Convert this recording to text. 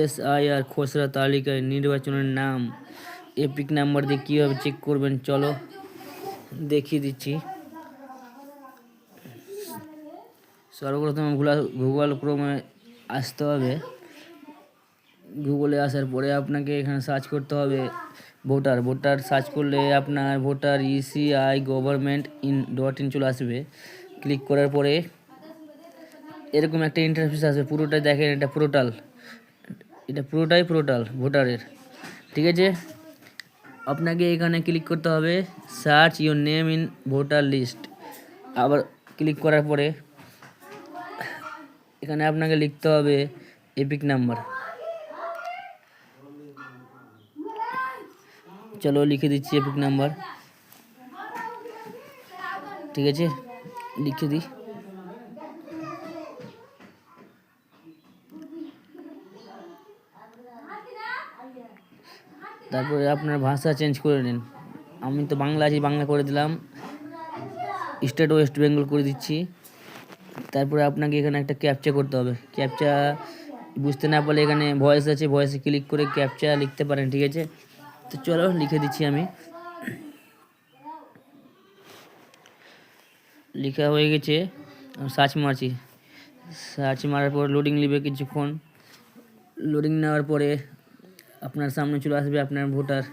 S I আর খসড়া তালিকায় নির্বাচনের নাম, এপিক নাম্বার দিয়ে কীভাবে চেক করবেন, চলো দেখিয়ে দিচ্ছি। সর্বপ্রথম গুগল ক্রোমে আসতে হবে। গুগলে আসার পরে আপনাকে এখানে সার্চ করতে হবে ভোটার। ভোটার সার্চ করলে আপনার voter ECI government in dot in চলে আসবে। ক্লিক করার পরে এরকম একটা ইন্টারফেস আসবে। পুরোটাই দেখেন, এটা পোর্টাল এটা পুরোটাই পোর্টাল ভোটারের। ঠিক আছে? আপনাকে এখানে ক্লিক করতে হবে search your name in voter list আবার ক্লিক করার পরে এখানে আপনাকে লিখতে হবে এপিক নাম্বার চলো লিখে দিচ্ছি এপিক নাম্বার ঠিক আছে? লিখে দিই। তারপরে আপনার ভাষা চেঞ্জ করে নিন। আমি তো বাংলা আছি, বাংলা করে দিলাম। স্টেট ওয়েস্ট বেঙ্গল করে দিচ্ছি। তারপরে আপনাকে এখানে একটা ক্যাপচা করতে হবে। ক্যাপচা বুঝতে না পারলে এখানে ভয়েস আছে ভয়েসে ক্লিক করে ক্যাপচা লিখতে পারেন, ঠিক আছে? তো চলো, লিখে দিচ্ছি আমি। লেখা হয়ে গেছে। সার্চ মারছি। সার্চ মারার পর লোডিং নেবে কিছুক্ষণ। লোডিং নেওয়ার পরে আপনার সামনে চলে আসবে আপনার ভোটার